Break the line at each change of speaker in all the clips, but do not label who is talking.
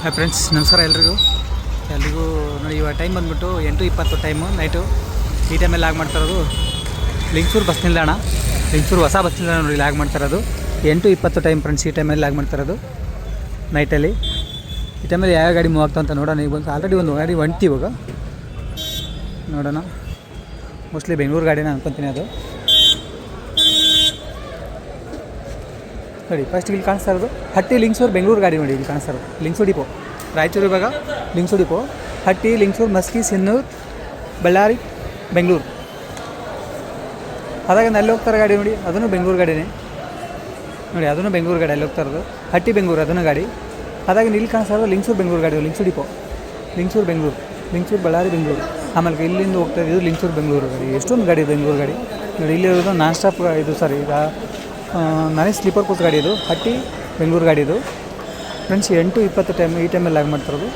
Hi friends ನಮಸ್ಕಾರ ಎಲ್ರಿಗೂ. ಎಲ್ರಿಗೂ ನೋಡಿ, ಇವಾಗ ಟೈಮ್ ಬಂದ್ಬಿಟ್ಟು ಎಂಟು ಇಪ್ಪತ್ತು ಟೈಮು ನೈಟು ಈ ಟೈಮಲ್ಲಿ ಲಾಗ್ ಮಾಡ್ತಾ ಇರೋದು ಲಿಂಗ್ಸೂರು ಬಸ್ ನಿಲ್ದಾಣ. ಲಿಂಗ್ಸೂರು ಹೊಸ ಬಸ್ ನಿಲ್ದಾಣ ನೋಡಿ ಲಾಗ್ ಮಾಡ್ತಾ ಇರೋದು. ಎಂಟು ಇಪ್ಪತ್ತು ಟೈಮ್ ಫ್ರೆಂಡ್ಸ್ ಈ ಟೈಮಲ್ಲಿ ಲಾಗ್ ಮಾಡ್ತಾ ಇರೋದು ನೈಟಲ್ಲಿ ಈ ಟೈಮಲ್ಲಿ ಯಾವ ಗಾಡಿ ಮೂವ್ ಆಗ್ತಾ ಅಂತ ನೋಡೋಣ. ಬಂದು ಆಲ್ರೆಡಿ ಒಂದು ಗಾಡಿ ಹೊಂಟಿ ಇವಾಗ. ನೋಡೋಣ. ಮೋಸ್ಟ್ಲಿ ಬೆಂಗಳೂರು ಗಾಡಿನ ಅನ್ಕೊತೀನಿ ಅದು. ನೋಡಿ ಫಸ್ಟ್ ಇಲ್ಲಿ ಕಾಣಿಸ್ತಾ ಇರೋದು ಹಟ್ಟಿ ಲಿಂಗ್ಸೂರು ಬೆಂಗಳೂರು ಗಾಡಿ ನೋಡಿ, ಇಲ್ಲಿ ಕಾಣಿಸ್ತಾ ಇರೋದು. ಲಿಂಗ್ಸೂರು ಡಿಪೋ. ರಾಯಚೂರು ಇವಾಗ ಲಿಂಗ್ಸೂರು ಡಿಪೋ. ಹಟ್ಟಿ ಲಿಂಗ್ಸೂರು, ಮಸ್ಕಿ, ಸಿನ್ನೂರು, ಬಳ್ಳಾರಿ, ಬೆಂಗಳೂರು. ಅದಾಗ ಅಲ್ಲಿ ಹೋಗ್ತಾರೆ ಗಾಡಿ ನೋಡಿ ಅದನ್ನು ಬೆಂಗಳೂರು ಗಾಡಿನೇ. ನೋಡಿ ಅದನ್ನು ಬೆಂಗಳೂರು ಗಾಡಿ, ಅಲ್ಲಿ ಹೋಗ್ತಾ ಇರೋದು. ಹಟ್ಟಿ ಬೆಂಗಳೂರು ಅದನ್ನು ಗಾಡಿ. ಅದಾಗ ಇಲ್ಲಿ ಕಾಣಿಸ್ತಾ ಇರೋದು ಲಿಂಗ್ಸೂರು ಬೆಂಗಳೂರು ಗಾಡಿ, ಲಿಂಗ್ಸೂರು ಡಿಪೋ. ಲಿಂಗ್ಸೂರು, ಬೆಂಗಳೂರು. ಲಿಂಗ್ಸೂರು, ಬಳ್ಳಾರಿ, ಬೆಂಗಳೂರು. ಆಮೇಲೆ ಇಲ್ಲಿಂದ ಹೋಗ್ತಾ ಇದ್ದು ಲಿಂಗ್ಸೂರು, ಬೆಂಗಳೂರು ಗಾಡಿ. ಎಷ್ಟೊಂದು ಗಾಡಿ, ಬೆಂಗಳೂರು ಗಾಡಿ. ನೋಡಿ ಇಲ್ಲಿರೋದು ನಾನ್ ಸ್ಟಾಪ್ ಇದು ಸರ್ ಈಗ ನಾನೇ ಸ್ಲೀಪರ್ ಕೋಚ್ ಗಾಡಿ ಇದು ಹಟ್ಟಿ ಬೆಂಗಳೂರು ಗಾಡಿ ಇದು ಫ್ರೆಂಡ್ಸ್ ಎಂಟು ಇಪ್ಪತ್ತು ಟೈಮ್ ಈ ಟೈಮಲ್ಲಿ ಆಗಿ ಮಾಡ್ತಿರೋದು.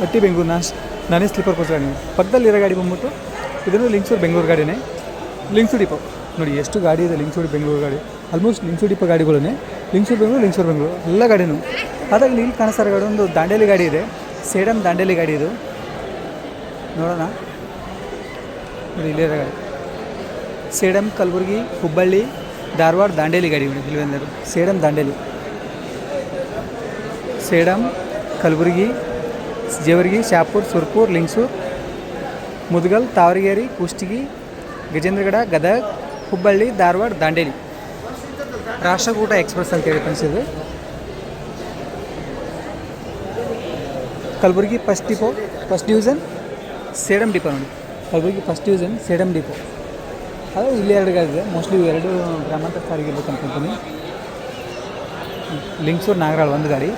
ಹಟ್ಟಿ ಬೆಂಗಳೂರು ನಾಶ್ ನಾನೇ ಸ್ಲೀಪರ್ ಕೋಚ್ ಗಾಡಿ ಪಕ್ಕದಲ್ಲಿರೋ ಗಾಡಿ ಬಂದ್ಬಿಟ್ಟು, ಇದನ್ನು ಲಿಂಕ್ಸೂರು ಬೆಂಗಳೂರು ಗಾಡಿನೇ. ಲಿಂಕ್ಸು ಡಿಪೋ ನೋಡಿ, ಎಷ್ಟು ಗಾಡಿ ಇದೆ ಲಿಂಗ್ಸೂರು ಬೆಂಗಳೂರು ಗಾಡಿ. ಆಲ್ಮೋಸ್ಟ್ ಲಿಂಕ್ಸು ಡಿಪೋ ಗಾಡಿಗಳೇ ಲಿಂಕ್ಸೂರು ಬೆಂಗಳೂರು ಲಿಂಕ್ಸೂರು ಬೆಂಗಳೂರು, ಎಲ್ಲ ಗಾಡಿನೂ. ಅದಾಗ ಇಲ್ಲಿ ಕಾಣಿಸ್ತಾರೆ ಗಾಡಿ ಒಂದು ದಾಂಡೇಲಿ ಗಾಡಿ ಇದೆ. ಸೇಡಮ್ ದಾಂಡೇಲಿ ಗಾಡಿ ಇದು. ನೋಡೋಣ. ನೋಡಿ ಇಲ್ಲಿರೋ ಗಾಡಿ. ಸೇಡಮ್ ಕಲಬುರಗಿ ಹುಬ್ಬಳ್ಳಿ ಧಾರವಾಡ ದಾಂಡೇಲಿ ಗಾಡಿ ಇಲ್ಲಿ ಬಂದಿರೋದು ಸೇಡಮ್ ದಾಂಡೇಲಿ. ಸೇಡಮ್ ಕಲಬುರಗಿ, ಜೇವರ್ಗಿ, ಶಾಪುರ್, ಸುರ್ಪುರ್, ಲಿಂಗ್ಸೂರ್, ಮುದಗಲ್, ತಾವರಗೇರಿ, ಕುಷ್ಟಗಿ, ಗಜೇಂದ್ರಗಡ, ಗದಗ್, ಹುಬ್ಬಳ್ಳಿ, ಧಾರವಾಡ, ದಾಂಡೇಲಿ. ರಾಷ್ಟ್ರಕೂಟ ಎಕ್ಸ್ಪ್ರೆಸ್ ಅಂತೇಳಿ ಕನಿಸಿದ್ದು Kalaburagi first depot, first division Sedam depot ನೋಡಿ. Kalaburagi first division Sedam depot. ಅದು ಇಲ್ಲಿ ಎರಡು ಗಾಡಿ ಇದೆ. ಮೋಸ್ಟ್ಲಿ ಎರಡು ಗ್ರಾಮಾಂತರ ಸಾರಿಗೆ ಇರ್ಬೇಕು ಅನ್ಕೊಂತೀನಿ. ಲಿಂಗ್ಸೂರು ನಾಗರಾಳ್ ಒಂದು ಗಾಡಿ.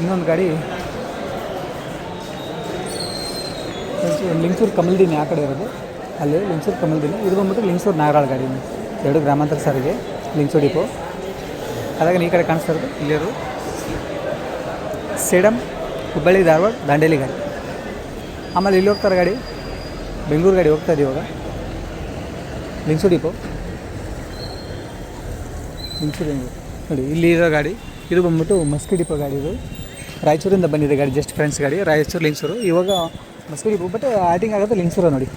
ಇನ್ನೊಂದು ಗಾಡಿ ಲಿಂಗ್ಸೂರು ಕಮಲ್ದೀನಿ ಆ ಕಡೆ ಇರೋದು. ಅಲ್ಲಿ ಲಿಂಗ್ಸೂರು ಕಮಲ್ದಿನಿ ಇದು ಬಂದ್ಬಿಟ್ಟು ಲಿಂಗ್ಸೂರು ನಾಗರಾಳ್ ಗಾಡಿ ಎರಡು ಗ್ರಾಮಾಂತರ ಸಾರಿಗೆ ಲಿಂಗ್ಸೂರು ಡಿಪೋ ಅದಾಗ ಈ ಕಡೆ ಕಾಣಿಸ್ತಾ ಇರೋದು ಇಲ್ಲಿರೋದು ಸೇಡಮ್ ಹುಬ್ಬಳ್ಳಿ ಧಾರವಾಡ ದಾಂಡೇಲಿ ಗಾಡಿ. ಆಮೇಲೆ ಇಲ್ಲಿ ಹೋಗ್ತಾರೆ ಗಾಡಿ. ಬೆಂಗಳೂರು ಗಾಡಿ ಹೋಗ್ತಾ ಇದೆ ಇವಾಗ. ಲಿಂಕ್ಸು ಡಿಪೋ ಲಿಂಗ್ಸು ನೋಡಿ, ಇಲ್ಲಿ ಇರೋ ಗಾಡಿ, ಇದು ಬಂದ್ಬಿಟ್ಟು ಮಸ್ಕಿ ಡಿಪೋ ಗಾಡಿ ಇದು. ರಾಯಚೂರಿಂದ ಬಂದಿದೆ ಗಾಡಿ ಜಸ್ಟ್ ಫ್ರೆಂಡ್ಸ್ ಗಾಡಿ, ರಾಯಚೂರು ಲಿಂಗ್ಸೂರು ಇವಾಗ ಮಸ್ಕಿ ಡಿಪೋ ಬಟ್ ಆಟಿಂಗ್ ಆಗೋದು ಲಿಂಗ್ಸೂರು ನೋಡಿ.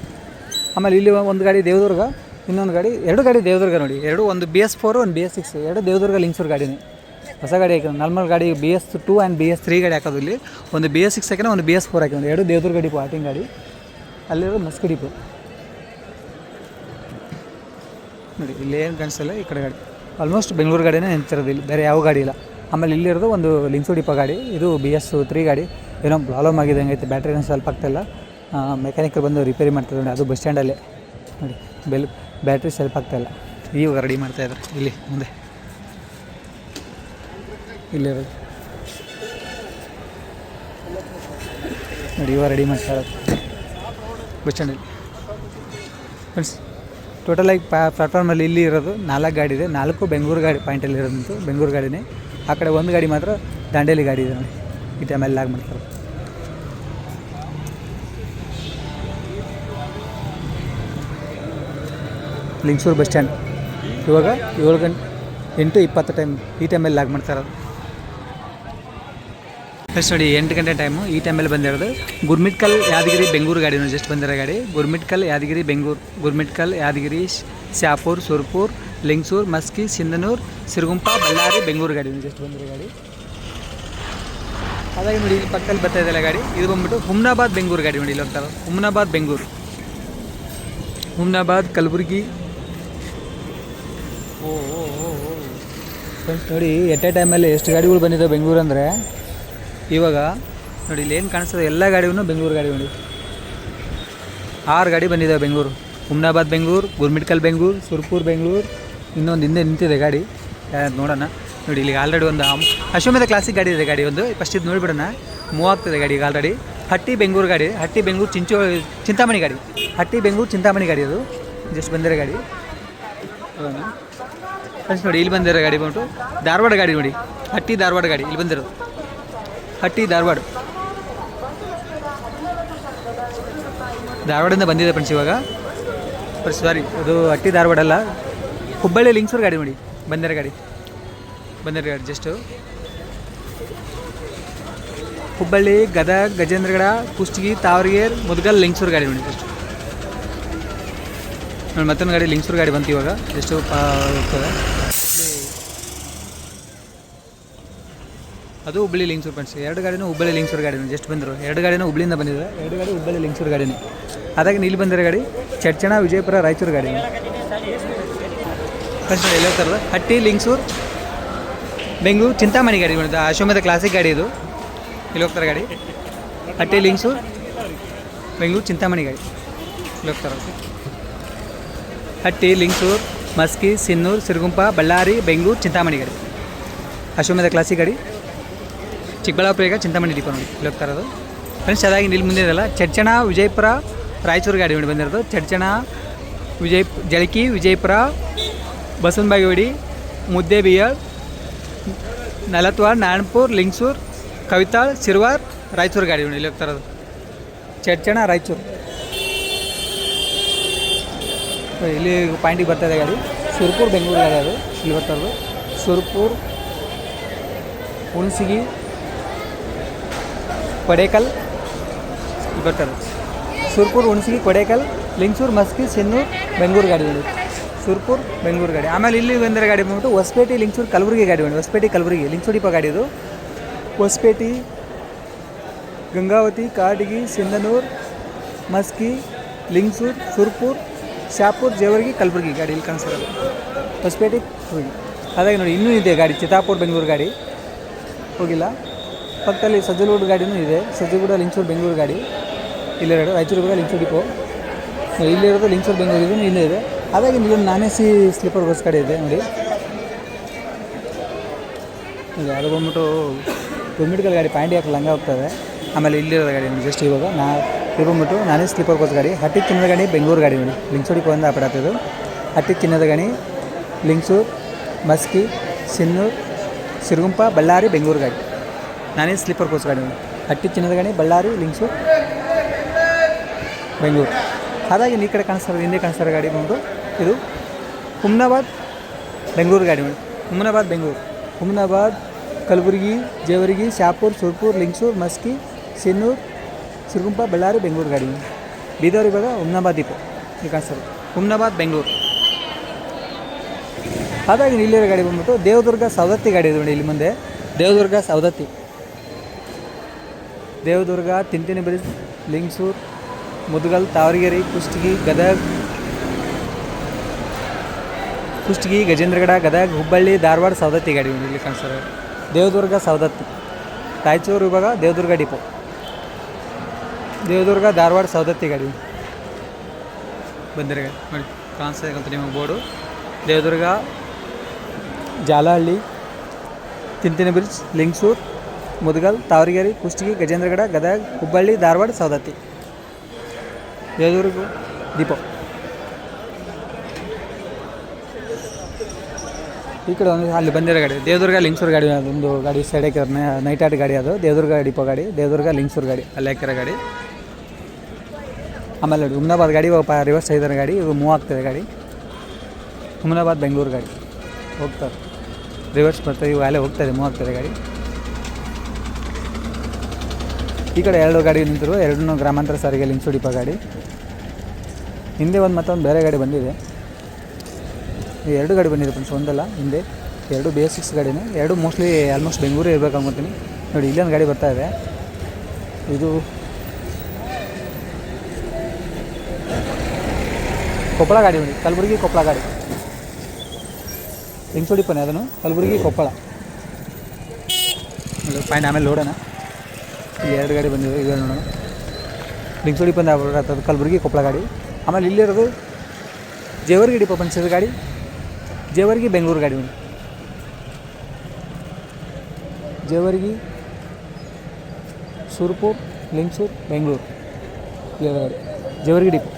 ಆಮೇಲೆ ಇಲ್ಲಿ ಒಂದು ಗಾಡಿ ದೇವದುರ್ಗ, ಇನ್ನೊಂದು ಗಾಡಿ, ಎರಡು ಗಾಡಿ ದೇವದುರ್ಗ ನೋಡಿ. ಎರಡು, ಒಂದು ಬಿ ಎಸ್ ಫೋರು ಒಂದು ಬಿ ಎಸ್ ಸಿಕ್ಸ್ ಎರಡು ದೇವದುರ್ಗ ಲಿಂಗ್ಸೂರು ಗಾಡಿನೇ. ಹೊಸ ಗಾಡಿ ಹಾಕಿದ್ರು. ನಾರ್ಮಲ್ ಗಾಡಿ B S two and B S three ಗಾಡಿ ಹಾಕೋದು ಇಲ್ಲಿ. ಒಂದು ಬಿ ಎಸ್ ಸಿಕ್ಸ್ ಹಾಕಿದ್ರೆ ಒಂದು ಬಿ ಎಸ್ ಫೋರ್ ಹಾಕಿದ್ರು. ಎರಡು ದೇವದುರ್ಗ ಡಿಪೋ ಆಟಿಂಗ್ ಗಾಡಿ. ಅಲ್ಲಿರೋ ಮಸ್ಕಿ ಡಿಪೋ ನೋಡಿ, ಇಲ್ಲಿ ಏನು ಕಾಣಿಸಲ್ಲ ಈ ಕಡೆ ಗಾಡಿ. ಆಲ್ಮೋಸ್ಟ್ ಬೆಂಗಳೂರು ಗಾಡಿನೇ ನಿಂತಿರೋದು ಇಲ್ಲಿ, ಬೇರೆ ಯಾವ ಗಾಡಿ ಇಲ್ಲ. ಆಮೇಲೆ ಇಲ್ಲಿರೋದು ಒಂದು ಲಿಂಕ್ಸು ಡಿಪ ಗಾಡಿ, ಇದು ಬಿ ಎಸ್ ತ್ರೀ ಗಾಡಿ. ಏನೋ ಪ್ರಾಬ್ಲಮ್ ಆಗಿದೆ, ಹಂಗೈತೆ ಬ್ಯಾಟ್ರಿನ ಸ್ವಲ್ಪ ಆಗ್ತಾಯಿಲ್ಲ ಮೆಕ್ಯಾನಿಕಲ್ ಬಂದು ರಿಪೇರಿ ಮಾಡ್ತಾರೆ ನೋಡಿ, ಅದು ಬಸ್ ಸ್ಟ್ಯಾಂಡಲ್ಲಿ ನೋಡಿ, ಬೆಲ್ ಬ್ಯಾಟ್ರಿ ಸ್ವಲ್ಪ ಆಗ್ತಾಯಿಲ್ಲ ಇವಾಗ ರೆಡಿ ಮಾಡ್ತಾಯಿದ್ದಾರೆ ಇಲ್ಲಿ, ಮುಂದೆ. ಇಲ್ಲಿರೋದು. ನೋಡಿ, ಇವಾಗ ರೆಡಿ ಮಾಡ್ತಾ ಇರೋದು. ಬಸ್ ಸ್ಟ್ಯಾಂಡಲ್ಲಿ ಫ್ರೆಂಡ್ಸ್ ಟೋಟಲಾಗಿ ಪ್ಲಾಟ್ಫಾರ್ಮಲ್ಲಿ ಇಲ್ಲಿ ಇರೋದು ನಾಲ್ಕು ಗಾಡಿ ಇದೆ. ನಾಲ್ಕು ಬೆಂಗಳೂರು ಗಾಡಿ ಪಾಯಿಂಟಲ್ಲಿ ಇರೋದಂತೂ ಬೆಂಗಳೂರು ಗಾಡಿನೇ. ಆ ಕಡೆ ಒಂದು ಗಾಡಿ ಮಾತ್ರ ದಾಂಡೇಲಿ ಗಾಡಿ ಇದೆ ನೋಡಿ. ಈ ಟೈಮಲ್ಲಿ ಲಾಗ್ ಮಾಡ್ತಾರೆ. Lingsugur bus stand. ಇವಾಗ ಏಳು ಗಂಟೆ ಎಂಟು ಇಪ್ಪತ್ತು ಟೈಮ್ ಈ ಟೈಮಲ್ಲಿ ಲಾಗ್ ಮಾಡ್ತಾರೆ ಫಸ್ಟ್ ನೋಡಿ ಎಂಟು ಗಂಟೆ ಟೈಮು ಈ ಟೈಮಲ್ಲಿ ಬಂದಿರೋದು ಗುರ್ಮಿಟ್ಕಲ್ ಯಾದಗಿರಿ ಬೆಂಗಳೂರು ಗಾಡಿ ಜಸ್ಟ್ ಬಂದಿರೋ ಗಾಡಿ. ಗುರ್ಮಿಟ್ಕಲ್ ಯಾದಗಿರಿ ಬೆಂಗಳೂರು, ಗುರ್ಮಿಟ್ಕಲ್ ಯಾದಗಿರಿ, ಶ್ಯಾಪೂರ್, ಸುರ್ಪುರ್, ಲಿಂಗ್ಸೂರ್, ಮಸ್ಕಿ, ಸಿಂಧನೂರ್, ಸಿರುಗುಂಪ, ಬಳ್ಳಾರಿ, ಬೆಂಗಳೂರು ಗಾಡಿ ಜಸ್ಟ್ ಬಂದಿರೋ ಗಾಡಿ. ಅದಾಗಿ ನೋಡಿ, ಇಲ್ಲಿ ಪಕ್ಕದಲ್ಲಿ ಬರ್ತಾ ಇದೆಯಲ್ಲ ಗಾಡಿ. ಇದು ಬಂದ್ಬಿಟ್ಟು ಹುಮ್ನಾಬಾದ್ ಬೆಂಗಳೂರು ಗಾಡಿ ನೋಡಿ, ಇಲ್ಲಿ ಹೋಗ್ತಾರೆ ಹುಮ್ನಾಬಾದ್ ಬೆಂಗಳೂರು. ಹುಮ್ನಾಬಾದ್, ಕಲಬುರ್ಗಿ. ಓ ಓ ಓ ನೋಡಿ, ಎಟ್ ಎ ಟೈಮಲ್ಲಿ ಎಷ್ಟು ಗಾಡಿಗಳು ಬಂದಿದ್ದಾವೆ ಬೆಂಗಳೂರು ಅಂದರೆ? ಇವಾಗ ನೋಡಿ ಇಲ್ಲಿ ಏನು ಕಾಣಿಸ್ತದೆ? ಎಲ್ಲ ಗಾಡಿಗೂ ಬೆಂಗಳೂರು ಗಾಡಿ ನೋಡಿ. ಆರು ಗಾಡಿ ಬಂದಿದ್ದಾವೆ ಬೆಂಗಳೂರು. ಹುಮ್ನಾಬಾದ್ ಬೆಂಗಳೂರು, ಗುರ್ಮಿಟ್ಕಲ್ ಬೆಂಗಳೂರು, ಸುರ್ಪುರ್ ಬೆಂಗಳೂರು, ಇನ್ನೊಂದು ಹಿಂದೆ ನಿಂತಿದೆ ಗಾಡಿ. ನೋಡೋಣ. ನೋಡಿ ಇಲ್ಲಿ ಆಲ್ರೆಡಿ ಒಂದು ಅಶ್ವಮೇಧ ಕ್ಲಾಸಿಕ್ ಗಾಡಿ ಇದೆ ಗಾಡಿ ಒಂದು. ಫಸ್ಟ್ ಇದು ನೋಡಿಬಿಡೋಣ. ಮೂವ್ ಆಗ್ತದೆ ಗಾಡಿ ಈಗ ಆಲ್ರೆಡಿ ಹಟ್ಟಿ ಬೆಂಗಳೂರು ಗಾಡಿ. ಹಟ್ಟಿ ಬೆಂಗಳೂರು ಚಿಂಚೋ ಚಿಂತಾಮಣಿ ಗಾಡಿ. ಹಟ್ಟಿ ಬೆಂಗಳೂರು ಚಿಂತಾಮಣಿ ಗಾಡಿ ಅದು. ಜಸ್ಟ್ ಬಂದಿರೋ ಗಾಡಿ. ಫ್ರೆಂಡ್ಸ್ ನೋಡಿ, ಇಲ್ಲಿ ಬಂದಿರೋ ಗಾಡಿ ಬಂದು ಧಾರವಾಡ ಗಾಡಿ ನೋಡಿ. ಹಟ್ಟಿ ಧಾರವಾಡ ಗಾಡಿ, ಇಲ್ಲಿ ಬಂದಿರೋದು. ಹಟ್ಟಿ ಧಾರವಾಡ. ಧಾರವಾಡದಿಂದ ಬಂದಿದೆ ಫ್ರೆಂಡ್ಸ್ ಇವಾಗ. ಸಾರಿ ಅದು ಹಟ್ಟಿ ಧಾರವಾಡ ಅಲ್ಲ. ಹುಬ್ಬಳ್ಳಿ ಲಿಂಗ್ಸೂರು ಗಾಡಿ ನೋಡಿ. ಬಂದಿರೋ ಗಾಡಿ. ಬಂದಿರೋ ಗಾಡಿ ಜಸ್ಟು ಹುಬ್ಬಳ್ಳಿ, ಗದಗ, ಗಜೇಂದ್ರಗಡ, ಕುಷ್ಟಗಿ, ತಾವರಗೇರ್, ಮುದ್ಗಲ್ ಲಿಂಗ್ಸೂರು ಗಾಡಿ ನೋಡಿ ಜಸ್ಟ್ ನೋಡಿ ಮತ್ತೊಂದು ಗಾಡಿ ಲಿಂಗ್ಸೂರು ಗಾಡಿ ಬಂತು ಇವಾಗ. ಜಸ್ಟು ಹೋಗ್ತದೆ. ಅದು ಹುಬ್ಬಳ್ಳಿ ಲಿಂಗ್ಸೂರು ಫ್ರೆಂಡ್ಸ್ ಎರಡು ಗಾಡಿನೂ ಹುಬ್ಬಳ್ಳಿ ಲಿಂಗ್ಸೂರು ಗಾಡಿ ಜಸ್ಟ್ ಬಂದರು. ಎರಡು ಗಾಡಿನೂ ಹುಬ್ಳಿಯಿಂದ ಬಂದಿದೆ. ಎರಡು ಗಾಡಿ ಹುಬ್ಬಳ್ಳಿ ಲಿಂಗ್ಸೂರು ಗಾಡಿನೇ. ಅದಾಗಿ ಇಲ್ಲಿ ಬಂದಿರೋ ಗಾಡಿ, ಚಡ್ಚಣ, ವಿಜಯಪುರ, ರಾಯಚೂರು ಗಾಡಿ. ಫ್ರೆಂಡ್ಸ್ ಎಲ್ಲ ಥರದ ಹಟ್ಟಿ, ಲಿಂಗ್ಸೂರು, ಬೆಂಗಳೂರು, ಚಿಂತಾಮಣಿ ಗಾಡಿ ಬಂದಿದೆ. ಅಶ್ವಮೇಧ ಕ್ಲಾಸಿಕ್ ಗಾಡಿ ಇದು. ಇಲ್ಲಿ ಹೋಗ್ತಾರೆ ಗಾಡಿ. ಹಟ್ಟಿ, ಲಿಂಗ್ಸೂರು, ಬೆಂಗಳೂರು, ಚಿಂತಾಮಣಿ ಗಾಡಿ. ಇಲ್ಲಿ ಹೋಗ್ತಾರೆ ಹಟ್ಟಿ, ಲಿಂಗ್ಸೂರು, ಮಸ್ಕಿ, ಸಿನ್ನೂರು, ಸಿರುಗುಂಪ, ಬಳ್ಳಾರಿ, ಬೆಂಗಳೂರು, ಚಿಂತಾಮಣಿ ಗಾಡಿ. ಅಶ್ವಮೇಧ ಕ್ಲಾಸಿಕ್ ಗಾಡಿ. ಚಿಕ್ಕಬಳ್ಳಾಪುರ ಈಗ ಚಿಂತಾಮಣಿ ಡಿಪೋ ನೋಡಿ, ಇಲ್ಲಿ ಹೋಗ್ತಾ ಇರೋದು. ಫ್ರೆಂಡ್ಸ್ ಅದಾಗಿ ಇಲ್ಲಿ ಮುಂದೆ ಇದೆಲ್ಲ ಚಡ್ಚಣ, ವಿಜಯಪುರ, ರಾಯಚೂರು ಗಾಡಿ ನೋಡಿ ಬಂದಿರೋದು. ಚಡ್ಚಣ, ವಿಜಯ್, ಜಳಕಿ, ವಿಜಯಪುರ, ಬಸವನಬಾಗೇವಾಡಿ ಮುದ್ದೇಬಿಯರ್ ನಲತ್ವಾಡ್ ನಾರಾಯಣಪುರ್, ಲಿಂಗ್ಸೂರ್, ಕವಿತಾಳ್, ಸಿರ್ವಾರ್, ರಾಯಚೂರು ಗಾಡಿ ನೋಡಿ ಇಲ್ಲಿ ಹೋಗ್ತಾ ಇರೋದು. ಚಡ್ಚಣ, ರಾಯಚೂರು. ಇಲ್ಲಿ ಪಾಯಿಂಟಿಗೆ ಬರ್ತದೆ ಗಾಡಿ. ಸುರ್ಪುರ್ ಬೆಂಗಳೂರು ಗಾಡಿ ಅದು. ಇಲ್ಲಿ ಬರ್ತಾ ಇರೋದು. ಸುರ್ಪುರ್, ಹುಣಸಿಗಿ ಕೊಡೇಕಲ್ ಬರ್ತಾರೆ ಸುರ್ಪುರ್, ಹುಣಸಿಗಿ, ಕೊಡೇಕಲ್, ಲಿಂಗ್ಸೂರು, ಮಸ್ಕಿ ಸಿನ್ನೂರು ಬೆಂಗಳೂರು ಗಾಡಿ ಬಂದು ಸುರ್ಪುರ್, ಬೆಂಗಳೂರು ಗಾಡಿ. ಆಮೇಲೆ ಇಲ್ಲಿ ಬಂದರೆ ಗಾಡಿ ಬಂದ್ಬಿಟ್ಟು ಹೊಸಪೇಟೆ, ಲಿಂಗ್ಸೂರು, ಕಲಬುರಗಿ ಗಾಡಿ ಬಂದು ಹೊಸಪೇಟೆ, ಕಲಬುರಗಿ, ಲಿಂಗ್ಸೂರು ಡಿಪೋ ಗಾಡಿ ಇದು. ಹೊಸಪೇಟೆ, ಗಂಗಾವತಿ, ಕಾಡಗಿ, ಸಿಂಧನೂರು, ಮಸ್ಕಿ, ಲಿಂಗ್ಸೂರು, ಸುರ್ಪುರ್, ಶಾಪುರ್, ಜೇವರ್ಗಿ, ಕಲಬುರಗಿ ಗಾಡಿ ಇಲ್ಲಿ ಕಾಣಿಸ್ತಾರೆ ಹೊಸಪೇಟೆ ಹೋಗಿ. ಹಾಗಾಗಿ ನೋಡಿ, ಇನ್ನೂ ಇದೆ ಗಾಡಿ, ಚಿತ್ತಾಪುರ್, ಬೆಂಗಳೂರು ಗಾಡಿ. ಹೋಗಿಲ್ಲ. ಪಕ್ಕದಲ್ಲಿ ಸಜ್ಜಲಗೂಡು ಗಾಡಿನೂ ಇದೆ. ಸಜ್ಜಲಗೂಡ ಲಿಂಚೂರು ಬೆಂಗಳೂರು ಗಾಡಿ. ಇಲ್ಲೆರಡು ರಾಯಚೂರು ಕೂಡ ಲಿಂಚೂರು ಡಿಪೋ. ಇಲ್ಲಿರೋದು ಲಿಂಚೂರು ಬೆಂಗಳೂರು ಇದನ್ನು ಇಲ್ಲೇ ಇದೆ. ಹಾಗಾಗಿ ಇಲ್ಲೊಂದು ಎ ಸಿ ಸ್ಲೀಪರ್ ಬಸ್ ಗಾಡಿ ಇದೆ ನೋಡಿ. ಇದು ಅದು ಬಂದ್ಬಿಟ್ಟು ಗುಮ್ಮಿಡ್ಕಲ್ ಗಾಡಿ ಪಾಯಿಂಟ್ ಹಾಕಿ ಲಂಗ ಹೋಗ್ತದೆ. ಆಮೇಲೆ ಇಲ್ಲಿರೋ ಗಾಡಿ ಜಸ್ಟ್ ಇವಾಗ ನಾ ಇದು ಬಂದ್ಬಿಟ್ಟು ನಾನೇ ಸ್ಲೀಪರ್ ಬಸ್ ಗಾಡಿ. ಹಟ್ಟಿ ಚಿನ್ನದ ಗಾಡಿ, ಬೆಂಗಳೂರು ಗಾಡಿ ನೋಡಿ. ಲಿಂಗ್ಸೂರು ಡಿಪೋ ಇಂದ. ಆಪಡಾತಿದ್ದು ಹಟ್ಟಿ ಚಿನ್ನದ ಗಾಡಿ, ಲಿಂಗ್ಸೂರು, ಮಸ್ಕಿ, ಸಿನ್ನೂರು, ಸಿರುಗುಂಪ, ಬಳ್ಳಾರಿ, ಬೆಂಗಳೂರು ಗಾಡಿ. ನಾನೇ ಸ್ಲೀಪರ್ ಕೋಚ್ ಗಾಡಿ ಹಟ್ಟಿ ಚಿನ್ನದ ಗಾಡಿ ಬಳ್ಳಾರಿ ಲಿಂಗ್ಸೂರು ಬೆಂಗಳೂರು. ಹಾಗಾಗಿ ಈ ಕಡೆ ಕಾಣಿಸ್ತಾರೆ ಹಿಂದೆ ಕಾಣಿಸ್ತಾರೆ ಗಾಡಿ ಬಂದು ಇದು ಹುಮ್ನಾಬಾದ್, ಬೆಂಗಳೂರು ಗಾಡಿ ಮೇಡಮ್ ಹುಮ್ನಾಬಾದ್, ಬೆಂಗಳೂರು. ಹುಮ್ನಾಬಾದ್, ಕಲಬುರಗಿ, ಜೇವರ್ಗಿ, ಶಾಪುರ್, ಸುರ್ಪುರ್ ಲಿಂಗ್ಸೂರು ಮಸ್ಕಿ, ಸಿನ್ನೂರು, ಸಿರುಗುಂಪ, ಬಳ್ಳಾರಿ, ಬೆಂಗಳೂರು ಗಾಡಿ ಬೀದರ್ ಇವಾಗ ಹುಮ್ನಾಬಾದ್ ದೀಪ ಈಗ ಕಾಣಿಸ್ತಾರೆ ಹುಮ್ನಾಬಾದ್, ಬೆಂಗಳೂರು. ಹಾಗಾಗಿ ಇಲ್ಲಿರೋ ಗಾಡಿ ಬಂದ್ಬಿಟ್ಟು ದೇವದುರ್ಗ ಸವದತ್ತಿ ಗಾಡಿ ಇದೆ ನೋಡಿ, ಇಲ್ಲಿ ಮುಂದೆ. ದೇವದುರ್ಗ ಸವದತ್ತಿ. ದೇವದುರ್ಗ ತಿಂತಿನಿ ಬ್ರಿಡ್ಜ್ ಲಿಂಗ್ಸೂರ್, ಮುದ್ಗಲ್, ತಾವರಗೆರೆ, ಕುಷ್ಟಗಿ, ಗದಗ, ಕುಷ್ಟಗಿ, ಗಜೇಂದ್ರಗಡ, ಗದಗ, ಹುಬ್ಬಳ್ಳಿ, ಧಾರವಾಡ, ಸವದತ್ತಿ ಗಾಡಿ ಇಲ್ಲಿ ಕಾಣಿಸ್ತಾರೆ ದೇವದುರ್ಗ, ಸವದತ್ತಿ, ರಾಯಚೂರು ವಿಭಾಗ ದೇವದುರ್ಗ ಡಿಪೋ. ದೇವದುರ್ಗ, ಧಾರವಾಡ, ಸವದತ್ತಿ ಗಾಡಿ. ಬಂದಿರ ಕಾಣಿಸ್ತಾ ನಿಮಗೆ ಬೋರ್ಡು. ದೇವದುರ್ಗ, ಜಾಲಹಳ್ಳಿ ತಿಂತಿನಿ ಬ್ರಿಡ್ಜ್ ಲಿಂಗ್ಸೂರ್ ಮುದಗಲ್, ತಾವರಿಗೆರೆ, ಕುಷ್ಟಗಿ, ಗಜೇಂದ್ರಗಡ, ಗದಗ, ಹುಬ್ಬಳ್ಳಿ, ಧಾರವಾಡ, ಸವದತ್ತಿ. ದೇವದುರ್ಗ ದೀಪ ಈ ಕಡೆ ಒಂದು ಅಲ್ಲಿ ಬಂದಿರೋ ಗಾಡಿ, ದೇವದುರ್ಗ, ಲಿಂಗ್ಸೂರು ಗಾಡಿ ಅದೊಂದು ಗಾಡಿ ಸೈಡ್ ಹಾಕಿರೋ ನೈಟ್ ಆಟ್ ಗಾಡಿ ಅದು, ದೇವದುರ್ಗ ಡಿಪೋ ಗಾಡಿ, ದೇವದುರ್ಗ, ಲಿಂಗ್ಸೂರು ಗಾಡಿ, ಅಲ್ಲಿ ಹಾಕಿರೋ ಗಾಡಿ. ಆಮೇಲೆ ನೋಡಿ ಹುಮ್ನಾಬಾದ್ ಗಾಡಿ ರಿವರ್ಸ್ ಐದರ ಗಾಡಿ ಇವು ಮೂವ್ ಆಗ್ತದೆ ಗಾಡಿ. ಹುಮ್ನಾಬಾದ್ ಬೆಂಗಳೂರು ಗಾಡಿ. ಹೋಗ್ತಾರೆ. ರಿವರ್ಸ್ ಬರ್ತದೆ ಇವು ಅಲ್ಲೇ ಹೋಗ್ತದೆ ಮೂವ್ ಆಗ್ತದೆ ಗಾಡಿ. ಈ ಕಡೆ ಎರಡು ಗಾಡಿ ನಿಂತಿರುವ ಎರಡನ್ನೂ ಗ್ರಾಮಾಂತರ ಸಾರಿಗೆ ಲಿಂಕ್ಸು ಡಿಪ ಗಾಡಿ. ಹಿಂದೆ ಒಂದು ಮತ್ತೊಂದು ಬೇರೆ ಗಾಡಿ ಬಂದಿದೆ. ಎರಡು ಗಾಡಿ ಬಂದಿದೆ ಫ್ರೆಂಡ್ಸ್ ಒಂದಲ್ಲ, ಹಿಂದೆ. ಎರಡು ಬಿ ಎಸ್ ಸಿಕ್ಸ್ ಗಾಡಿನೇ. ಎರಡು ಮೋಸ್ಟ್ಲಿ ಆಲ್ಮೋಸ್ಟ್ ಬೆಂಗಳೂರು ಇರಬೇಕು ನೋಡಿ ಇಲ್ಲೊಂದು ಗಾಡಿ ಬರ್ತಾ ಇದೆ. ಇದು ಕೊಪ್ಪಳ ಗಾಡಿ ನೋಡಿ, ಕಲಬುರಗಿ ಕೊಪ್ಪಳ ಗಾಡಿ. ಲಿಂಕ್ಸು ಡಿಪೋನೇ ಅದನ್ನು, ಕಲಬುರಗಿ ಕೊಪ್ಪಳ. ಫೈನ್ ಆಮೇಲೆ ನೋಡೋಣ. ಇಲ್ಲಿ ಎರಡು ಗಾಡಿ ಬಂದಿದೆ, ಇದೆ ನೋಡೋಣ. ಲಿಂಗ್ಸೋಡಿ ಬಂದು ಆಗ್ಬಿಟ್ಟು ಕಲಬುರಗಿ, ಕೊಪ್ಪಳ ಗಾಡಿ. ಆಮೇಲೆ ಇಲ್ಲಿರೋದು ಜೇವರ್ಗಿ ಡಿಪೋ ಬಂದಿಸಿದ ಗಾಡಿ, ಜೇವರ್ಗಿ ಬೆಂಗಳೂರು ಗಾಡಿ ಒಂದು ಜೇವರ್ಗಿ, ಸುರ್ಪುರ್, ಲಿಂಗ್ಸೂರ್, ಬೆಂಗಳೂರು ಇಲ್ಲಿರೋ ಗಾಡಿ. Jevargi depot.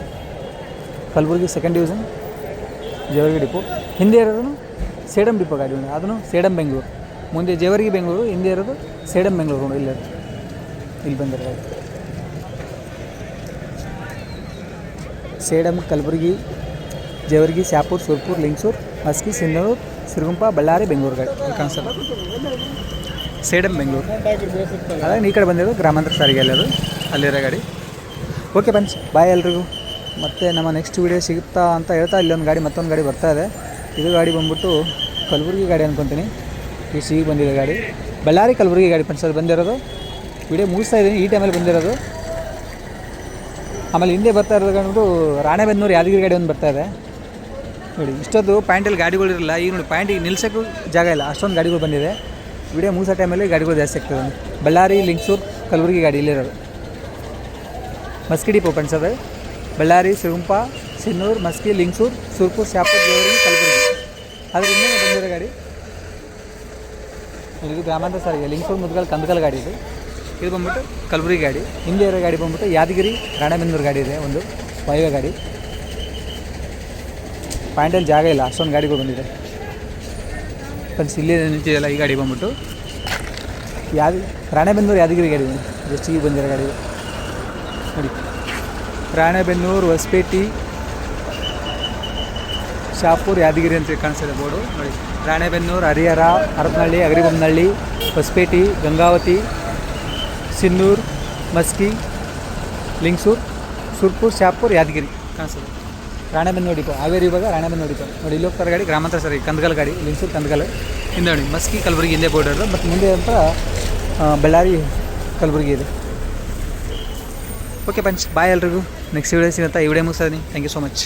Kalaburagi second division Jevargi depot. ಹಿಂದೆ ಇರೋದು ಸೇಡಂ ಡಿಪೋ ಗಾಡಿ ಒಂದು ಅದನ್ನು ಸೇಡಂ ಬೆಂಗಳೂರು. ಮುಂದೆ ಜೇವರ್ಗಿ ಬೆಂಗಳೂರು, ಹಿಂದೆ ಇರೋದು ಸೇಡಂ ಬೆಂಗಳೂರು ನೋಡಿ, ಇಲ್ಲಿ ಇಲ್ಲಿ ಬಂದಿರೋ ಸೇಡಮ್ ಕಲಬುರಗಿ, ಜವರ್ಗಿ ಶಾಪುರ್ ಸುರ್ಪುರ್, ಲಿಂಗ್ಸೂರ್, ಮಸ್ಕಿ ಸಿಂಧನೂರು ಸಿರುಗುಂಪ, ಬಳ್ಳಾರಿ ಬೆಂಗಳೂರು ಗಾಡಿ ಸೇಡಮ್ ಬೆಂಗಳೂರು. ಅದಾಗ ಈ ಕಡೆ ಬಂದಿರೋದು ಗ್ರಾಮಾಂತರ ಸಾರಿಗೆ ಅಲ್ಲಿ ಅದು. ಅಲ್ಲಿರೋ ಗಾಡಿ. ಓಕೆ ಬನ್ಸ್ ಬಾಯ್ ಎಲ್ರಿಗೂ. ಮತ್ತು ನಮ್ಮ ನೆಕ್ಸ್ಟ್ ವೀಡಿಯೋ ಸಿಗುತ್ತಾ ಅಂತ ಹೇಳ್ತಾ ಇಲ್ಲೊಂದು ಗಾಡಿ, ಮತ್ತೊಂದು ಗಾಡಿ ಬರ್ತಾ ಇದೆ. ಇದು ಗಾಡಿ ಬಂದ್ಬಿಟ್ಟು ಕಲಬುರಗಿ ಗಾಡಿ ಅಂದ್ಕೊತೀನಿ ಈ ಸಿಗಿ ಬಂದಿದೆ ಗಾಡಿ. ಬಳ್ಳಾರಿ, ಕಲಬುರಗಿ ಗಾಡಿ ಪಂಚಲ್ಲಿ ಬಂದಿರೋದು. ವಿಡಿಯೋ ಮುಗಿಸ್ತಾ ಇದ್ದೀನಿ. ಈ ಟೈಮಲ್ಲಿ ಬಂದಿರೋದು. ಆಮೇಲೆ ಹಿಂದೆ ಬರ್ತಾ ಇರೋದು ಕಂಡು ರಾಣೆಬೆನ್ನೂರು ಯಾದಗಿರಿ ಗಾಡಿ ಒಂದು ಬರ್ತಾ ಇದೆ. ನೋಡಿ ಇಷ್ಟೊಂದು ಪ್ಯಾಂಟಲ್ಲಿ ಗಾಡಿಗಳಿರಲ್ಲ ಈಗ ನೋಡಿ ಪ್ಯಾಂಟಿಗೆ ನಿಲ್ಸೋಕ್ಕೂ ಜಾಗ ಇಲ್ಲ. ಅಷ್ಟೊಂದು ಗಾಡಿಗಳು ಬಂದಿದೆ. ವಿಡಿಯೋ ಮುಗಿಸೋ ಟೈಮಲ್ಲಿ ಗಾಡಿಗಳು ಜಾಸ್ತಿ ಆಗ್ತದೆ ಬಳ್ಳಾರಿ, ಲಿಂಗ್ಸೂರು, ಕಲಬುರಗಿ ಗಾಡಿ ಇಲ್ಲಿರೋದು ಮಸ್ಕಿ ಡಿಪೋ ಫ್ರೆಂಡ್ಸ್ ಅದು. ಬಳ್ಳಾರಿ ಸಿರುಂಪ ಸಿನ್ನೂರು ಮಸ್ಕಿ, ಲಿಂಗ್ಸೂರು, ಸುರ್ಪು, ಶಾಪುರ್ ದೇವರಿ ಕಲಬುರಗಿ. ಅದ್ರ ಹಿಂದೆ ಬಂದಿರೋ ಗಾಡಿ. ಇದು ಗ್ರಾಮಾಂತರ ಸಾರಿಗೆ ಲಿಂಗ್ಸೂರು, ಮುದ್ಗಲ್, ಕಂದಕಲ್ ಗಾಡಿ ಇದು. ಇದು ಬಂದ್ಬಿಟ್ಟು ಕಲಬುರಗಿ ಗಾಡಿ. ಹಿಂದೆ ಇರೋ ಗಾಡಿ ಬಂದ್ಬಿಟ್ಟು ಯಾದಗಿರಿ, ರಾಣೆಬೆನ್ನೂರು ಗಾಡಿ ಇದೆ, ಒಂದು ವಾಯುವ್ಯ ಗಾಡಿ. ಪಾಯಿಂಟಲ್ಲಿ ಜಾಗ ಇಲ್ಲ, ಅಷ್ಟೊಂದು ಗಾಡಿಗಳು ಬಂದಿದೆ. ಫ್ರೆಂಡ್ಸ್ ಇಲ್ಲೇ ನಿಂತಿದೆಯಲ್ಲ ಈ ಗಾಡಿ ಬಂದ್ಬಿಟ್ಟು. ಯಾದ, ರಾಣೆಬೆನ್ನೂರು, ಯಾದಗಿರಿ ಗಾಡಿ ಹೆಚ್ಚಿಗೆ ಬಂದಿರೋ ಗಾಡಿ. ನೋಡಿ. ರಾಣೆಬೆನ್ನೂರು, ಹೊಸಪೇಟೆ, ಶಾಪುರ್, ಯಾದಗಿರಿ ಅಂತ ಕಾಣಿಸ್ತಿದೆ ಬೋರ್ಡು. ನೋಡಿ. ರಾಣೆಬೆನ್ನೂರು, ಹರಿಹರ, ಹರಪನಹಳ್ಳಿ ಅಗರಿಬೊಮ್ಮನಹಳ್ಳಿ ಹೊಸಪೇಟೆ, ಗಂಗಾವತಿ ಸಿನ್ನೂರು ಮಸ್ಕಿ ಲಿಂಗ್ಸೂರು ಸುರ್ಪುರ್ ಶಾಪುರ್ ಯಾದಗಿರಿ. ಕಾಣಿಸ್ತದೆ ರಾಣೆಬೆನ್ ನೋಡಿಪ್ಪ ಹಾವೇರಿ ಇವಾಗ ರಾಣೆಬೆನ್ ನೋಡಿಪ್ಪ ನೋಡಿ ಇಲ್ಲಿ ಹೋಗ್ತಾರೆ ಗಾಡಿ. ಗ್ರಾಮಾಂತರ ಸರಿ ಕಂದಗಲ್ ಗಾಡಿ. ಲಿಂಗ್ಸೂರು ಕಂದಗಲ್. ಹಿಂದೆ ನೋಡಿ ಮಸ್ಕಿ ಕಲಬುರಗಿ ಹಿಂದೆ ಬೋರ್ಡರ್ ಮತ್ತು ಮುಂದೆ ಅಂತ ಬಳ್ಳಾರಿ ಕಲಬುರಗಿ ಇದೆ. ಓಕೆ ಪಂಚ್ ಬಾಯ್ ಎಲ್ರಿಗೂ. ನೆಕ್ಸ್ಟ್ ವಿಡಿಯೋ ಸಿಗುತ್ತಾ ಈ ವಿಡಿಯೋ ಮುಗಿಸ್ತೀನಿ ಥ್ಯಾಂಕ್ ಯು ಸೊ ಮಚ್